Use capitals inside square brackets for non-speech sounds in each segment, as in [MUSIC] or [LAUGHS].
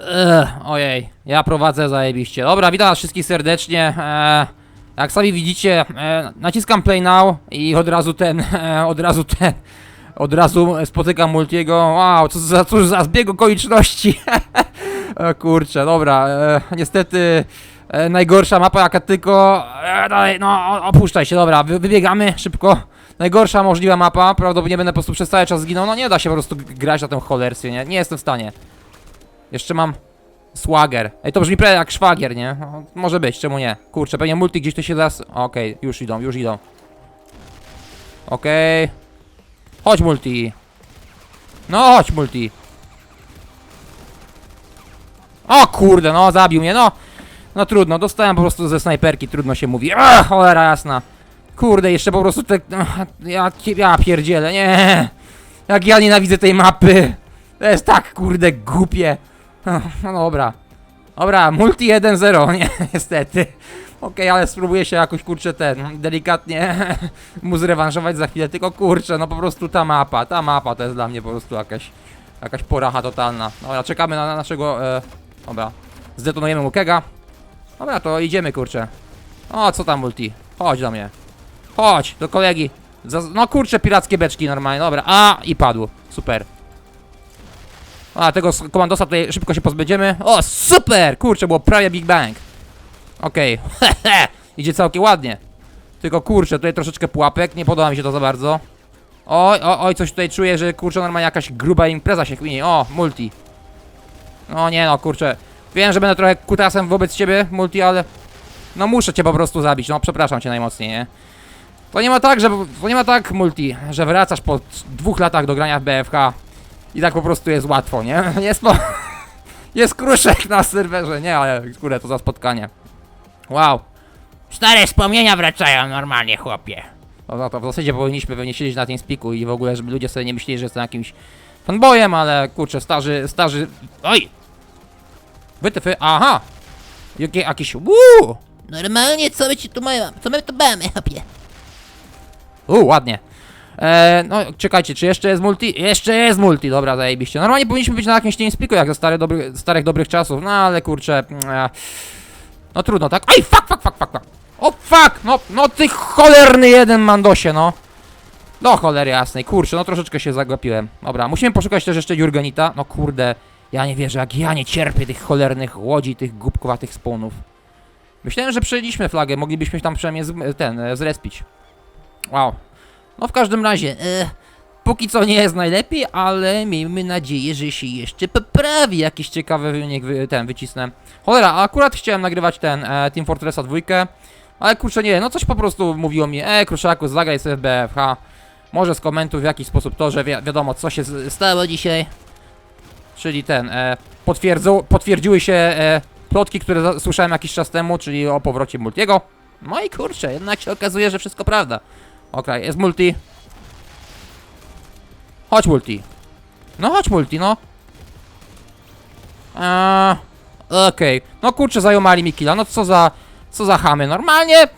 Ech, ojej, ja prowadzę zajebiście. Dobra, witam was wszystkich serdecznie. Jak sami widzicie, e, naciskam play now i od razu ten, [LAUGHS] e, od razu ten, od razu spotykam Multiego. Wow, co za, cóż za zbieg okoliczności. [LAUGHS] o kurczę, dobra, e, niestety e, najgorsza mapa jaka tylko... E, dalej, no opuszczaj się, dobra, wy, wybiegamy szybko. Najgorsza możliwa mapa, prawdopodobnie będę po prostu przez cały czas zginął. No nie da się po prostu grać na tym cholerstwie, nie? Nie jestem w stanie. Jeszcze mam swagger. Ej, to brzmi prawie jak szwagier, nie? No, może być, czemu nie? Kurczę, pewnie multi gdzieś tu się zaraz... Okej, już idą, już idą. Okej. Chodź multi. No chodź multi. O kurde, no zabił mnie, no. No trudno, dostałem po prostu ze snajperki, trudno się mówi. Ach, cholera jasna. Kurde, jeszcze po prostu te... Ja, ja pierdzielę, nie. Jak ja nienawidzę tej mapy. To jest tak, kurde, głupie. No dobra. Dobra, multi 1-0, [LAUGHS] nie, niestety. Okej, ale spróbuję się jakoś, kurczę, ten, delikatnie [LAUGHS] mu zrewanżować za chwilę, tylko kurczę, no po prostu ta mapa, ta mapa to jest dla mnie po prostu jakaś, jakaś poracha totalna. Dobra, czekamy na, na naszego, e, dobra, zdetonujemy mu kega. Dobra, to idziemy, kurczę. O, co tam multi? Chodź do mnie. Chodź, do kolegi. Zaz- no kurczę, pirackie beczki normalnie, dobra. A, i padł. Super. A, tego komandosa tutaj szybko się pozbędziemy. O, super! Kurczę, było prawie Big Bang. Okej. [LAUGHS] Idzie całkiem ładnie. Tylko kurczę, tutaj troszeczkę pułapek, nie podoba mi się to za bardzo. Oj, oj, oj, coś tutaj czuję, że kurczę, normalnie jakaś gruba impreza się kminie. O, multi. No nie no, kurczę. Wiem, że będę trochę kutasem wobec ciebie, multi, ale... No muszę cię po prostu zabić, no przepraszam cię najmocniej, nie? To nie ma tak, że... To nie ma tak, multi, że wracasz po dwóch latach do grania w BFK i tak po prostu jest łatwo, nie? [LAUGHS] Jest po... Jest kruszek na serwerze, nie, ale kurde, to za spotkanie. Wow. Stare wspomnienia wracają normalnie, chłopie. No, no to w zasadzie powinniśmy pewnie siedzieć na tym spiku i w ogóle, żeby ludzie sobie nie myśleli, że jestem jakimś fanboyem, ale kurczę, starzy, starzy... Oj! Wytyfy, aha! Jakie, jakieś... Uuu! Normalnie, co my ci tu mamy? Co my tu mamy, chłopie? Uuu, ładnie. Eee, no, czekajcie, czy jeszcze jest multi? Jeszcze jest multi, dobra, zajebiście. Normalnie powinniśmy być na jakimś TeamSpeaku, jak ze stare, dobry, starych, dobrych czasów, no ale kurczę... E, no trudno, tak? Oj, fuck, fuck, fuck, fuck, fuck. O, fuck! No, no ty cholerny jeden mandosie, no. Do cholery jasnej, kurczę, no troszeczkę się zagapiłem. Dobra, musimy poszukać też jeszcze Jurgenita. No kurde, ja nie wierzę, jak ja nie cierpię tych cholernych łodzi, tych głupkowatych spawnów. Myślałem, że przejęliśmy flagę, moglibyśmy tam przynajmniej z, ten, e, zrespić. Wow. No w każdym razie, e, póki co nie jest najlepiej, ale miejmy nadzieję, że się jeszcze poprawi. Jakiś ciekawy wynik wy, ten wycisnę. Cholera, akurat chciałem nagrywać ten e, Team Fortressa 2, ale kurczę nie, no coś po prostu mówiło mi, e Kruszaku, zagraj sobie w BFH. Może skomentuj w jakiś sposób to, że wi wiadomo co się stało dzisiaj. Czyli ten, e, potwierdziły się e, plotki, które za- słyszałem jakiś czas temu, czyli o powrocie Multiego. No i kurczę, jednak się okazuje, że wszystko prawda. Okej, jest multi. Chodź multi. No chodź multi, no. Eee, Okej. No kurczę, zajomali mi killa. No co za... Co za chamy. Normalnie...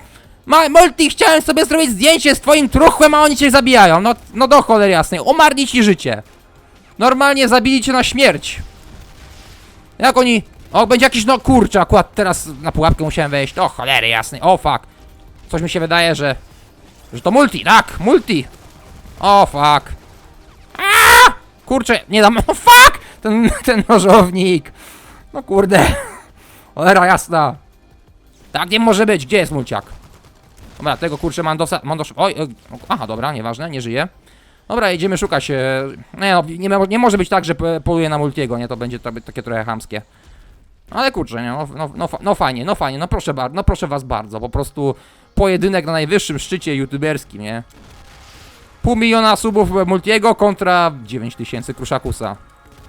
Ma, multi, chciałem sobie zrobić zdjęcie z twoim truchłem, a oni cię zabijają. No, no do cholery jasnej. Umarli ci życie. Normalnie zabili cię na śmierć. Jak oni... O, będzie jakiś... No kurczę, akurat teraz na pułapkę musiałem wejść. O cholery jasnej. O fuck. Coś mi się wydaje, że... Że to multi, tak, multi. O, fuck. Aaa! Kurczę, nie dam. [LAUGHS] O, fuck! Ten, ten nożownik. No kurde. [LAUGHS] Cholera jasna. Tak nie może być. Gdzie jest mulciak? Dobra, tego kurczę mandosa. Mandos. Oj, oj. Aha, dobra, nieważne, nie żyje. Dobra, idziemy szukać. e, Nie, no, nie, nie może być tak, że poluje na multiego, nie? To będzie to, takie trochę chamskie. Ale kurczę, nie, no, no, no, no fajnie, no fajnie, no proszę bardzo, no proszę was bardzo, po prostu pojedynek na najwyższym szczycie youtuberskim, nie? Pół miliona subów Multiego kontra 9000 Kruszakusa.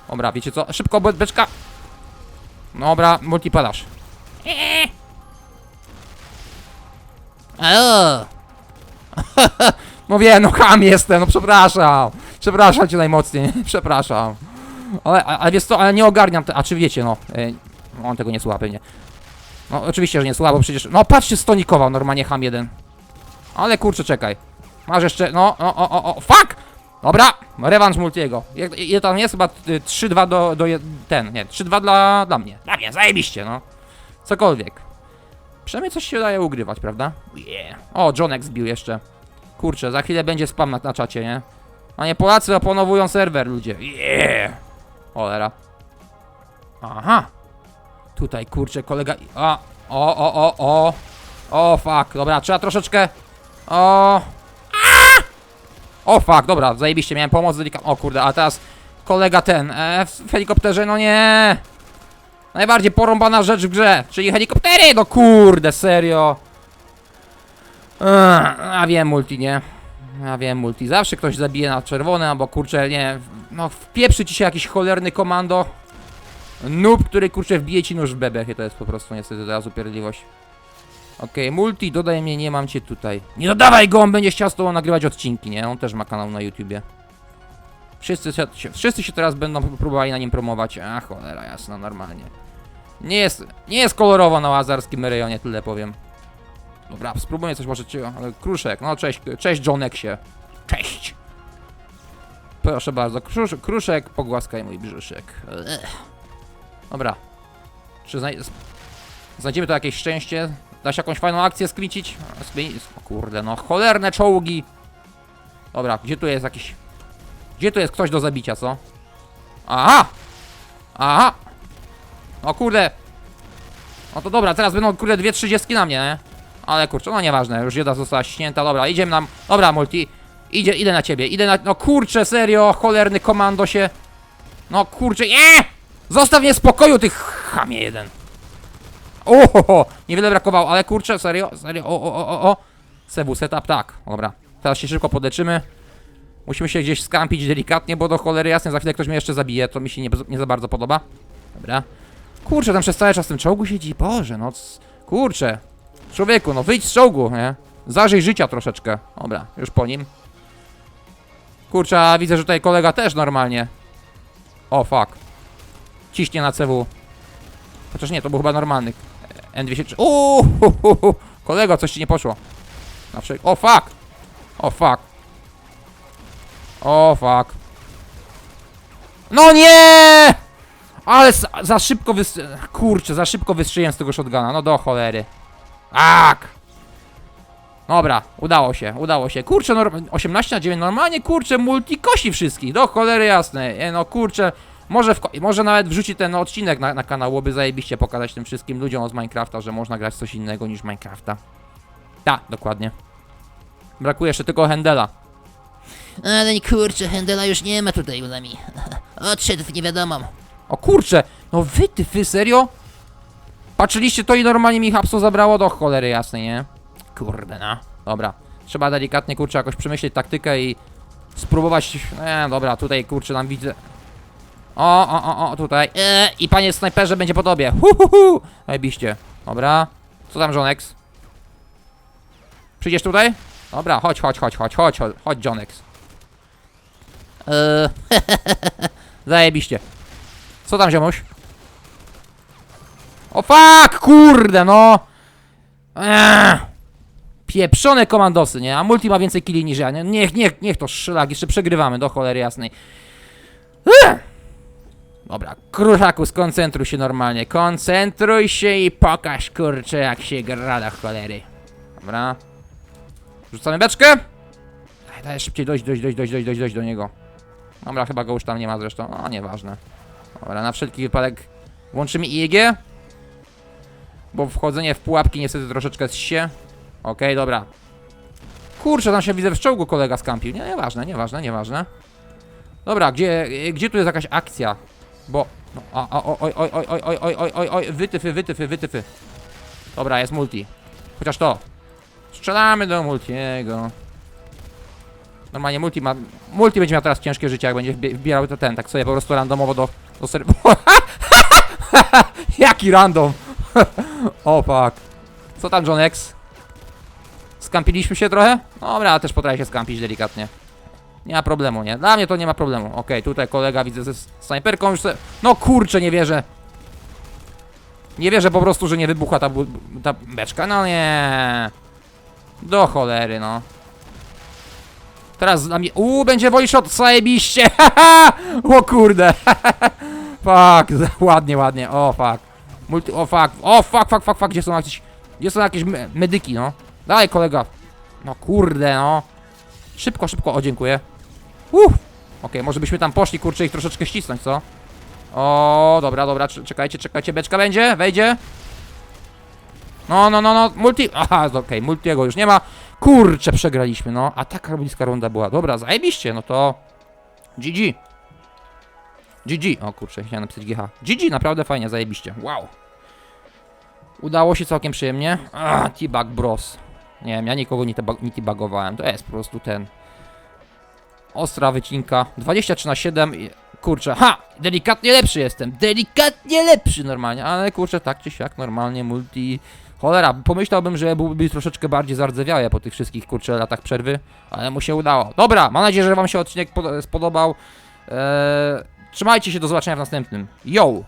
Dobra, wiecie co? Szybko, be- beczka! Dobra, Multi padasz. [LAUGHS] O, [LAUGHS] No wiem, no ham jestem, no przepraszam. Przepraszam cię najmocniej, [LAUGHS] przepraszam. Ale, ale wiesz co, ale nie ogarniam, te, a czy wiecie, no, e, no on tego nie słucha pewnie. No oczywiście, że nie słucha, bo przecież, no patrzcie, stonikował normalnie ham jeden. Ale kurczę, czekaj. Masz jeszcze, no, o, o, o, o, fuck! Dobra, rewanż Multiego. Ile tam jest? Chyba y, 3-2 do, do jed- ten, nie, 3-2 dla, dla mnie. Dla mnie, zajebiście, no. Cokolwiek. Przynajmniej coś się daje ugrywać, prawda? Yeah. O, Johnek zbił jeszcze. Kurczę, za chwilę będzie spam na, na czacie, nie? A nie, Polacy oponowują serwer, ludzie. Yeah. Cholera. Aha. Tutaj, kurczę, kolega... A, o, o, o, o. O, fuck. Dobra, trzeba troszeczkę... O... O fuck, dobra, zajebiście, miałem pomoc delikatną. O kurde, a teraz kolega ten, e, w helikopterze, no nie. Najbardziej porąbana rzecz w grze, czyli helikoptery, no kurde, serio. Ech, a wiem multi, nie? Ja wiem multi, zawsze ktoś zabije na czerwone, albo kurczę, nie, no wpieprzy ci się jakiś cholerny komando. Noob, który kurczę wbije ci nóż w bebech i to jest po prostu niestety od razu pierdliwość. Okej, multi, dodaj mnie, nie mam cię tutaj. Nie dodawaj go, on będzie chciał z tobą nagrywać odcinki, nie? On też ma kanał na YouTubie. Wszyscy się, wszyscy się teraz będą próbowali na nim promować. A cholera jasna, normalnie. Nie jest, nie jest kolorowo na łazarskim rejonie, tyle powiem. Dobra, spróbuję coś może Kruszek, no cześć, cześć Johneksie. Cześć. Proszę bardzo, Krusz, Kruszek, pogłaskaj mój brzuszek. Ech. Dobra. Czy znaj znajdziemy tu jakieś szczęście? Da się jakąś fajną akcję skrócić? O kurde, no cholerne czołgi. Dobra, gdzie tu jest jakiś... Gdzie tu jest ktoś do zabicia, co? Aha! Aha! O kurde! No to dobra, teraz będą kurde dwie trzydziestki na mnie, nie? Ale kurczę, no nieważne, już jedna została ścięta, dobra, idziemy nam... Dobra, multi, idzie, idę na ciebie, idę na... No kurczę, serio, cholerny komando się... No kurczę, nie! Zostaw mnie w spokoju, ty chamie jeden! Ohoho, niewiele brakowało, ale kurczę, serio, serio, o, o, o, o. Sebu, setup, tak, dobra. Teraz się szybko podeczymy. Musimy się gdzieś skampić delikatnie, bo do cholery jasne, za chwilę ktoś mnie jeszcze zabije, to mi się nie, nie za bardzo podoba. Dobra. Kurczę, tam przez cały czas w tym czołgu siedzi, Boże, no, kurczę. Człowieku, no wyjdź z czołgu, nie? Zażyj życia troszeczkę. Dobra, już po nim. Kurczę, widzę, że tutaj kolega też normalnie. O, fuck. Ciśnie na CW. Chociaż nie, to był chyba normalny. N203. Uuu, hu, hu, hu. kolego, coś ci nie poszło. Na przykład. O fuck! O fuck! O fuck! No nie! Ale za, szybko wys... Kurczę, za szybko wystrzeliłem z tego shotguna. No do cholery. Tak! Dobra, udało się, udało się. Kurczę, norm... 18 na 9, normalnie kurczę, multi kosi wszystkich. Do cholery jasne. E, no kurczę, może, w, może nawet wrzuci ten odcinek na, na kanał, by zajebiście pokazać tym wszystkim ludziom z Minecrafta, że można grać w coś innego niż Minecrafta. Tak, dokładnie. Brakuje jeszcze tylko Hendela. Ale kurczę, Hendela już nie ma tutaj u nami. [LAUGHS] Odszedł w niewiadomą. O kurczę, no wy ty, wy, serio? Patrzyliście to i normalnie mi hapso zabrało do cholery jasnej, nie? Kurde, no. Dobra, trzeba delikatnie, kurczę, jakoś przemyśleć taktykę i spróbować... Nie, dobra, tutaj, kurczę, nam widzę... O, o, o, o, tutaj. E, I panie snajperze będzie po tobie. Hu, hu, hu. Zajebiście. Dobra. Co tam, Jonex? Przyjdziesz tutaj? Dobra, chodź, chodź, chodź, chodź, chodź, chodź, Jonex. Eee, [LAUGHS] zajebiście. Co tam, ziomuś? O fuck, kurde, no! Eee, pieprzone komandosy, nie? A multi ma więcej killi niż ja, nie? Niech, niech, niech to szlak, jeszcze przegrywamy, do cholery jasnej. Eee! Dobra, kruszaku, skoncentruj się normalnie. Koncentruj się i pokaż, kurczę, jak się gra do cholery. Dobra. Rzucamy beczkę. Daj, daj szybciej dojść, dojść, dojść, dojść, dojść, dojść, dojść do niego. Dobra, chyba go już tam nie ma zresztą. O, nieważne. Dobra, na wszelki wypadek włączymy IEG. Bo wchodzenie w pułapki niestety troszeczkę się. Okej, dobra. Kurczę, tam się widzę w czołgu kolega skampił. Nie, nieważne, nieważne, nieważne. Dobra, gdzie, gdzie tu jest jakaś akcja? Bo... No, a, a, oj, oj, oj, oj, oj, oj, oj, oj, oj, wytyfy, wytyfy, wytyfy. Dobra, jest multi. Chociaż to. Strzelamy do multiego. Normalnie multi ma... Multi będzie miał teraz ciężkie życie, jak będzie wbie- wbierał to ten, tak sobie po prostu randomowo do... do ser... [LAUGHS] Jaki random! [LAUGHS] o fuck. Co tam, John X? Skampiliśmy się trochę? Dobra, też potrafię się skampić delikatnie. Nie ma problemu, nie? Dla mnie to nie ma problemu. Okej, tutaj kolega widzę ze snajperką już se... No kurczę, nie wierzę. Nie wierzę po prostu, że nie wybuchła ta, ta beczka. No nie. Do cholery, no. Teraz z nami... Uuu, będzie volley shot, zajebiście! [LAUGHS] o kurde! [LAUGHS] fuck, [LAUGHS] ładnie, ładnie, o fuck. Multi... O fuck, o fuck, fuck, fuck, fuck, gdzie są jakieś... Gdzie są jakieś me medyki, no? Daj, kolega. No kurde, no. Szybko, szybko, o dziękuję. Uff. Okej, może byśmy tam poszli, kurczę, ich troszeczkę ścisnąć, co? O, dobra, dobra, cz- czekajcie, czekajcie, beczka będzie, wejdzie. No, no, no, no, multi... Aha, okej, multiego już nie ma. Kurczę, przegraliśmy, no. A taka bliska runda była. Dobra, zajebiście, no to... GG. GG. O kurczę, chciałem napisać GH. GG, naprawdę fajnie, zajebiście. Wow. Udało się całkiem przyjemnie. Ah, T-Bug Bros. Nie wiem, ja nikogo nie, nie t-bugowałem. To jest po prostu ten... Ostra wycinka. 23 na 7. i- Kurczę, ha! Delikatnie lepszy jestem. Delikatnie lepszy normalnie. Ale kurczę, tak czy siak, normalnie multi... Cholera, pomyślałbym, że byłby troszeczkę bardziej zardzewiałe po tych wszystkich kurczę latach przerwy, ale mu się udało. Dobra, mam nadzieję, że wam się odcinek pod- spodobał. Eee, trzymajcie się, do zobaczenia w następnym. Yo!